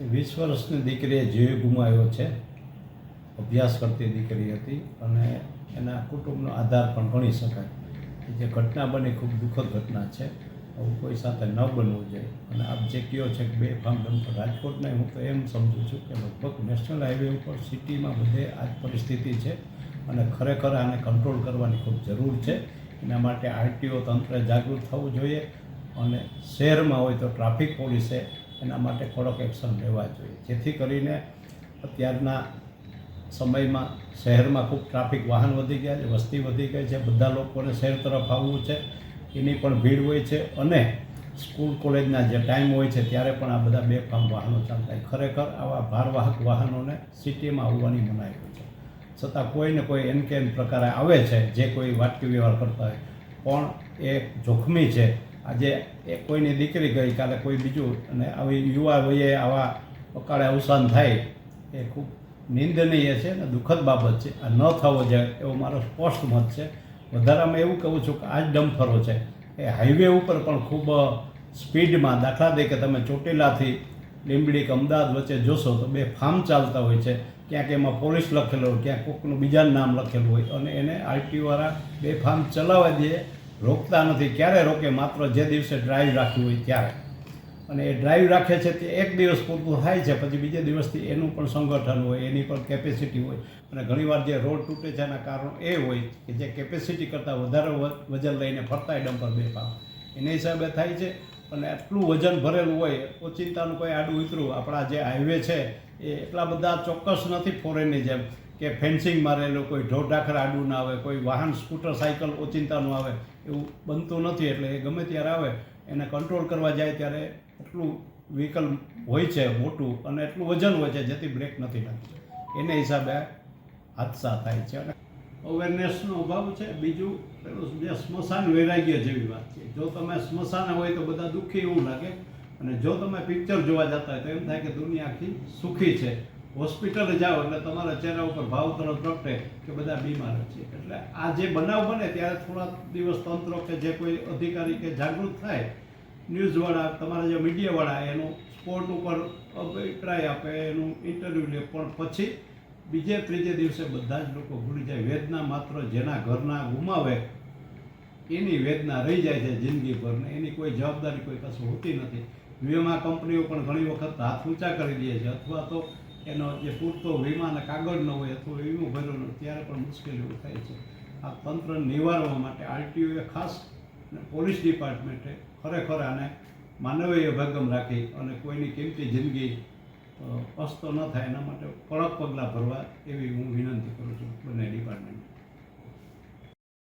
વીસ વર્ષની દીકરીએ જીવ ગુમાવ્યો છે. અભ્યાસ કરતી દીકરી હતી અને એના કુટુંબનો આધાર પણ ગણી શકાય. જે ઘટના બની ખૂબ દુઃખદ ઘટના છે. આવું કોઈ સાથે ન બનવું જોઈએ. અને આપ જે કહો છે કે બે ફાર્મ ડમ્પર રાજકોટને હું તો એમ સમજુ છું કે લગભગ નેશનલ હાઈવે ઉપર સિટીમાં બધે આ પરિસ્થિતિ છે અને ખરેખર આને કંટ્રોલ કરવાની ખૂબ જરૂર છે. એના માટે આરટીઓ તંત્ર જાગૃત થવું જોઈએ અને શહેરમાં હોય તો ટ્રાફિક પોલીસે એના માટે કડક એક્શન લેવા જોઈએ. જેથી કરીને અત્યારના સમયમાં શહેરમાં ખૂબ ટ્રાફિક વાહન વધી ગયા છે, વસ્તી વધી ગઈ છે, બધા લોકોને શહેર તરફ આવવું છે, એની પણ ભીડ હોય છે અને સ્કૂલ કોલેજના જે ટાઈમ હોય છે ત્યારે પણ આ બધા બેફામ વાહનો ચાલતા હોય. ખરેખર આવા ભારવાહક વાહનોને સિટીમાં આવવાની મનાઈ હોય છે. છતાં કોઈને કોઈ એન કે એન પ્રકારે આવે છે, જે કોઈ વાટકી વ્યવહાર કરતા હોય. પણ એ જોખમી છે આજે કોઈની દીકરી ગઈ, કાલે કોઈ બીજું, અને આવી યુવા વયે આવા અકાળે અવસાન થાય, એ ખૂબ નિંદનીય છે અને દુઃખદ બાબત છે. આ ન થવો જોઈએ એવો મારો સ્પષ્ટ મત છે. વધારામાં એવું કહું છું કે આ જ ડમ્ફરો છે. એ હાઈવે ઉપર પણ ખૂબ સ્પીડમાં દાખલા દે કે તમે ચોટીલાથી લીંબડી કે અમદાવાદ વચ્ચે જોશો તો બે ફાર્મ ચાલતા હોય છે. ક્યાંક એમાં પોલીસ લખેલો હોય, ક્યાંક કોકનું બીજાનું નામ લખેલું હોય અને એને આરટીઓવાળા બે ફાર્મ ચલાવવા દે રોકતા નથી. ક્યારે રોકે? માત્ર જે દિવસે ડ્રાઈવ રાખ્યું હોય ત્યારે. અને એ ડ્રાઈવ રાખે છે તે એક દિવસ પૂરતું થાય છે, પછી બીજે દિવસથી એનું પણ સંગઠન હોય, એની પણ કેપેસિટી હોય. અને ઘણીવાર જે રોડ તૂટે છે એના કારણો એ હોય કે જે કેપેસિટી કરતાં વધારે વજન લઈને ફરતા ડમ્પર બે પાવ. એને હિસાબે થાય છે. અને આટલું વજન ભરેલું હોય ઓચિંતાનું કોઈ આડું ઉતરું. આપણા જે હાઈવે છે, એ એટલા બધા ચોક્કસ નથી ફોરેનની જેમ. કે ફેન્સિંગ મારેલું, કોઈ ઢોઢાખર આડું ના આવે, કોઈ વાહન, સ્કૂટર, સાયકલ ઓચિંતાનું આવે, એવું બનતું નથી એટલે એ ગમે ત્યારે આવે, એને કંટ્રોલ કરવા જાય ત્યારે એટલું વ્હીકલ હોય છે મોટું અને એટલું વજન હોય છે જેથી બ્રેક નથી લાગતી. એને હિસાબે હાદસા થાય છે અને અવેરનેસનો અભાવ છે. બીજું, પેલું જે સ્મશાન વૈરાગ્ય જેવી વાત છે. જો તમે સ્મશાને હોય તો બધા દુઃખી એવું લાગે અને જો તમે પિક્ચર જોવા જતા હોય તો એમ થાય કે દુનિયા આખી સુખી છે. હોસ્પિટલે જાઓ એટલે તમારા ચહેરા ઉપર ભાવ તરત પ્રગટે કે બધા બીમાર છે. એટલે આ જે બનાવ બને ત્યારે થોડા દિવસ તંત્ર કે જે કોઈ અધિકારી કે જાગૃત થાય, ન્યૂઝવાળા, તમારા જે મીડિયાવાળા, એનું સ્પોર્ટ ઉપર અભિપ્રાય આપે, એનું ઇન્ટરવ્યૂ લે. પણ પછી બીજે ત્રીજે દિવસે બધા જ લોકો ભૂલી જાય. વેદના માત્ર જેના ઘરના ગુમાવે, એની વેદના રહી જાય છે જિંદગીભર ને એની કોઈ જવાબદારી કોઈ કશું હોતી નથી. વીમા કંપનીઓ પણ ઘણી વખત હાથ ઊંચા કરી દે છે. અથવા તો એનો જે પૂરતો વીમાના કાગળ ન હોય અથવા વીમો ભર્યો ન ત્યારે પણ મુશ્કેલીઓ થાય છે. આ તંત્ર નિવારવા માટે આરટીઓએ ખાસ પોલીસ ડિપાર્ટમેન્ટે ખરેખર આને માનવીય અભિગમ રાખી અને કોઈની કિંમતી જિંદગી અસ્ત ન થાય એના માટે કડક પગલાં ભરવા એવી હું વિનંતી કરું છું બંને